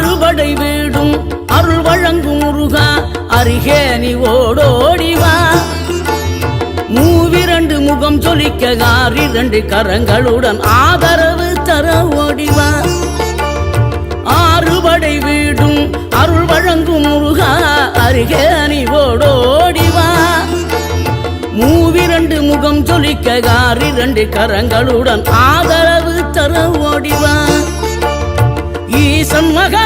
ஆறுபடை வீடும் அருள் வழங்கும் முருகா அருகே நீ ஓடோடிவா மூவிரண்டு முகம் ஜொலிக்க ஆறிரண்டு கரங்களுடன் ஆதரவு தர ஓடிவா ஆறுபடை வீடும் அருள் வழங்கும் முருகா அருகே நீ ஓடோடிவா மூவிரண்டு முகம் ஜொலிக்க ஆறிரண்டு கரங்களுடன் ஆதரவு தர ஓடிவா ஈசன் மகா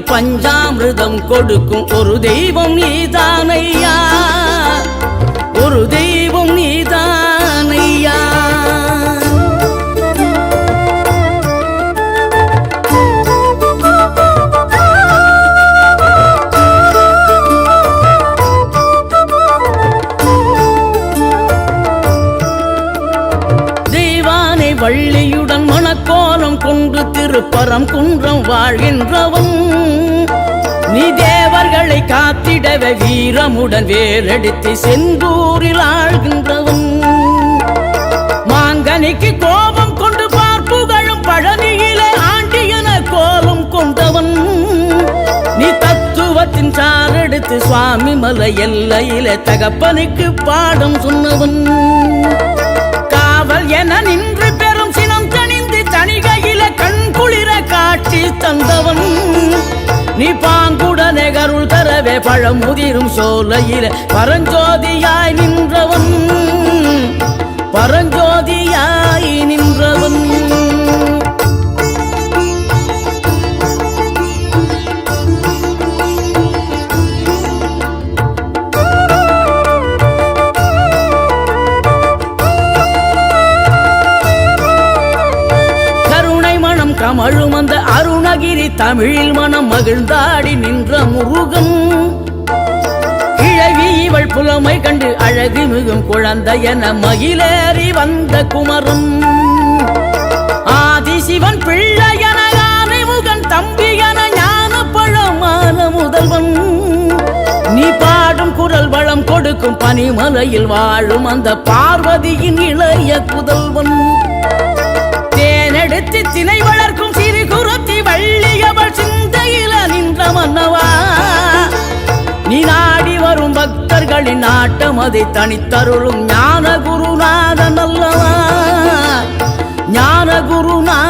பஞ்சாமிரதம் கொடுக்கும் ஒரு தெய்வம் நீதானையா? ஒரு தெய்வம் காத்திடவே வீரமுடன் செந்தூரில் ஆழ்கின்றவன். மாங்கனிக்கு கோபம் கொண்டு பார்ப்புகழும் பழனியிலே ஆண்டியன கோலம் கொண்டவன். நீ தத்துவத்தின் சாரெடுத்து சுவாமி மலை எல்லையிலே தகப்பனுக்கு பாடம் சொன்னவன். காவல் என நின்று பெரும் சினம் தணிந்து தணிகையில கண் குளிர காட்சி தந்தவன். நீ பா பழமுதிரும் பழம் சோலையில. பரஞ்சோதியாய் நின்றவன் பரஞ்சோதியாய் நின்றவன். கருணை மனம் கமழும் அந்த அருணகிரி தமிழில் மனம் மகிழ்ந்தாடி நின்ற முருகம் கிழவி இவள் புலமை கண்டு அழகு மிகும் குழந்தை என மகிழேறி வந்த குமரன். ஆதி சிவன் பிள்ளை என முகன் தம்பி என ஞான பழமான முதல்வன். நீ பாடும் குரல் வளம் கொடுக்கும் பனிமலையில் வாழும் அந்த பார்வதியின் இளைய புதல்வன். தேனெடுத்து திணை வளர்க்கும் சிறு வள்ளியவள் சிந்தையில நின்ற மன்னவா? நீ நாடி வரும் பக்தர்களின் ஆட்டம் அதை தனித்தருளும் ஞான குருநாதன் அல்லவா? ஞான குருநாத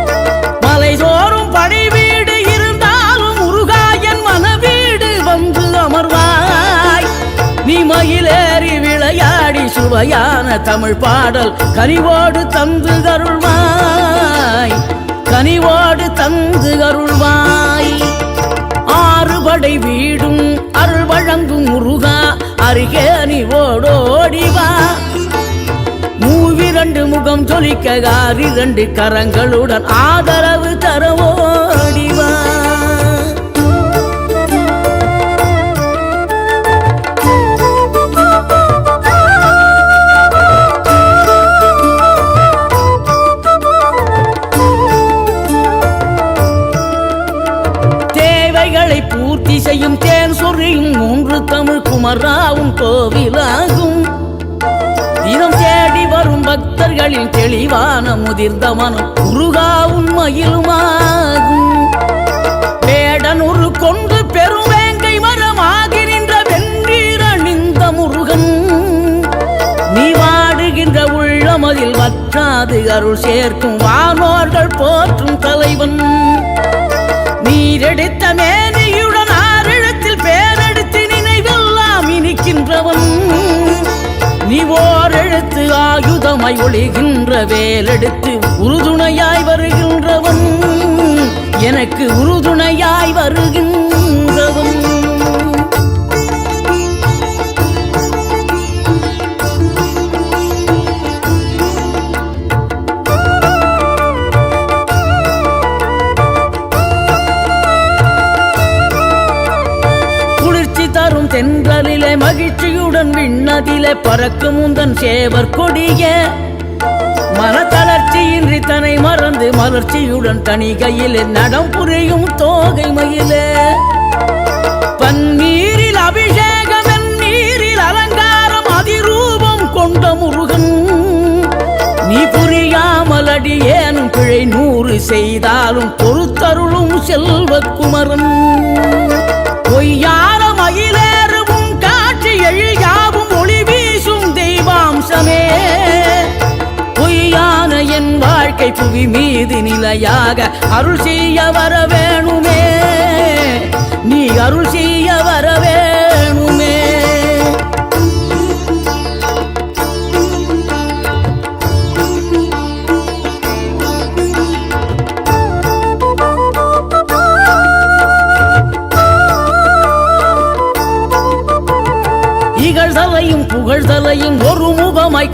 விளையாடி சுவையான தமிழ் பாடல் கனிவோடு தந்து அருள்வாய். கனிவோடு தந்து அருள்வாய். ஆறுபடை வீடும் அருள் வழங்கும் முருகா அருகே நீ ஓடோடிவா மூவிரண்டு முகம் ஜொலிக்க ஆறிரண்டு கரங்களுடன் ஆதரவு தர முதிர்ந்த மனம் குருகாவும் மயிலுமாகும் வேடனுரு கொண்டு பெருவேங்கை மரமாகி நின்ற வென்றீர் அணிந்த முருகன். நீ வாடுகின்ற உள்ளமதில் வற்றாது அருள் சேர்க்கும் வானோர்கள் போற்றும் தலைவன். நீரெடுத்த மேனே நீ ஓரெழுத்து ஆயுதமாய் ஒளிகின்ற வேலெடுத்து உறுதுணையாய் வருகின்றவன். எனக்கு உறுதுணையாய் வருகின்றவன். தென்றலிலே மகிழ்ச்சியுடன் விண்ணதிலே பறக்கும் உந்தன் சேவர் கொடிய. மனத்தளர்ச்சியின்றி தன்னை மறந்து மலர்ச்சியுடன் தனிகையிலே நடம் புரியும் தோகை மயிலே. பன்னீரில் அபிஷேகம் நீரில் அலங்காரம் அதிரூபம் கொண்ட முருகன். நீ புரியாமல் அடியேனும் பிழை நூறு செய்தாலும் பொறுத்தருளும் செல்வக்குமரன் பொய்யா மயிலேறும் காட்சி எழியாவும் ஒளி வீசும் தெய்வாம்சமே. பொய்யான என் வாழ்க்கை புவி மீது நிலையாக அருள் செய்ய வர வேணுமே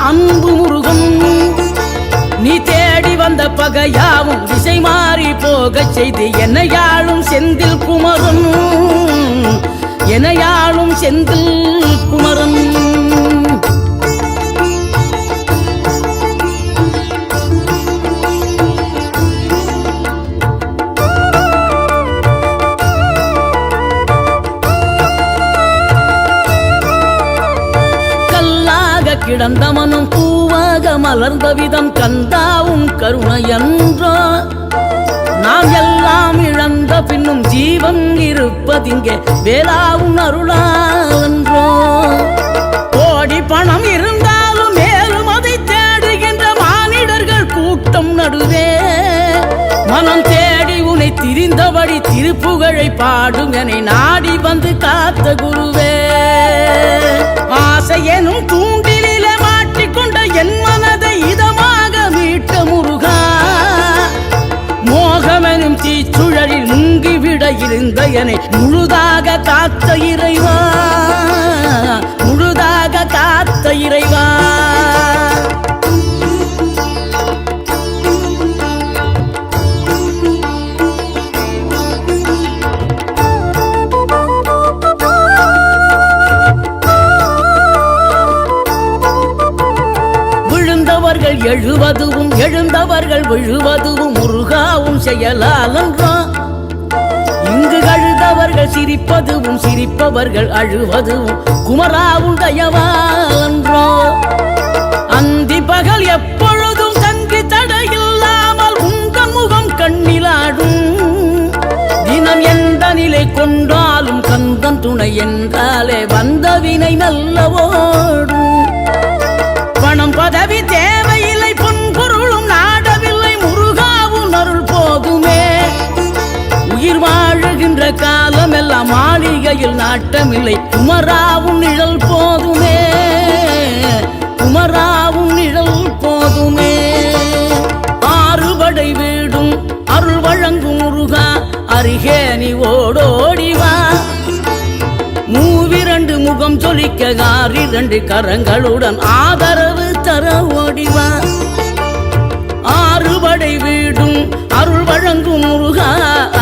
அன்பு முருகன். நீ தேடி வந்த பகையாவும் திசை மாறி போகச் செய்து என்னையாளும் செந்தில் குமரன். என்னையாளும் செந்தில் குமரன். கல்லாக கிடந்த மனம் பூவாக மலர்ந்த விதம் கந்தாவும் கருணையன்றோ. நாம் எல்லாம் இழந்த பின்னும் ஜீவன் இருப்பதிங்கே வேளாவும் அருளாவன்றோ கோடி பணம் இருந்தாலும் மேலும் அதை தேடுகின்ற மானிடர்கள் கூட்டம் நடுவே. மனம் தேடி உனை திரிந்தபடி திருப்புகழை பாடும் என நாடி வந்து காத்த குருவே. ஆசையனும் தூண்டிலே மாட்டிக்கொண்ட என் மனதை இதமாக மீட்ட முருகா. மோகமெனும் தீச்சுழலில் முங்கிவிட இருந்த என முழுதாக காத்த இறைவா. முழுதாக காத்த இறைவா. எழுவதுவும் விழுவதும் முருகாவும் முருகாவும் என்றான் இங்கு கழுதவர்கள் சிரிப்பதுவும் சிரிப்பவர்கள் அழுவதும் குமராவும் தயவால் தயவாலன்றோ அந்தி பகல் எப்பொழுதும் தங்கி தடையில்லாமல் உங்கள் முகம் கண்ணிலாடும். தினம் எந்த நிலை கொண்டாலும் கந்தன் துணை என்றாலே வந்த வினை நல்லவோடும். நாட்டமில்லை. குமராவும் நிழல் போதுமே. குமராவும் நிழல் போதுமே. ஆறுபடை வீடும் அருள் வழங்கும் முருகா அருகே நீ ஓடோடிவா மூவிரண்டு முகம் சொலிக்க ஆறிரண்டு கரங்களுடன் ஆதரவு தர ஓடிவா ஆறுபடை வீடும் அருள் வழங்கும் முருகா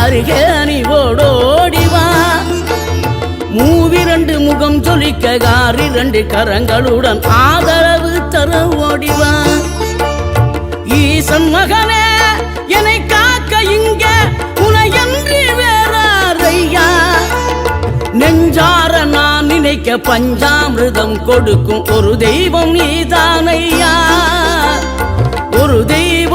அருகே நீ ஓடோடி முகம் ஜொலிக்க கார் இரண்டு கரங்களுடன் ஆதரவு தர ஓடிவா. ஈசன் மகனே என்னை காக்க இங்க உனையன்றி வேறாரையா? நெஞ்சார நான் நினைக்க பஞ்சாமிருதம் கொடுக்கும் ஒரு தெய்வம் நீதானையா? ஒரு தெய்வம்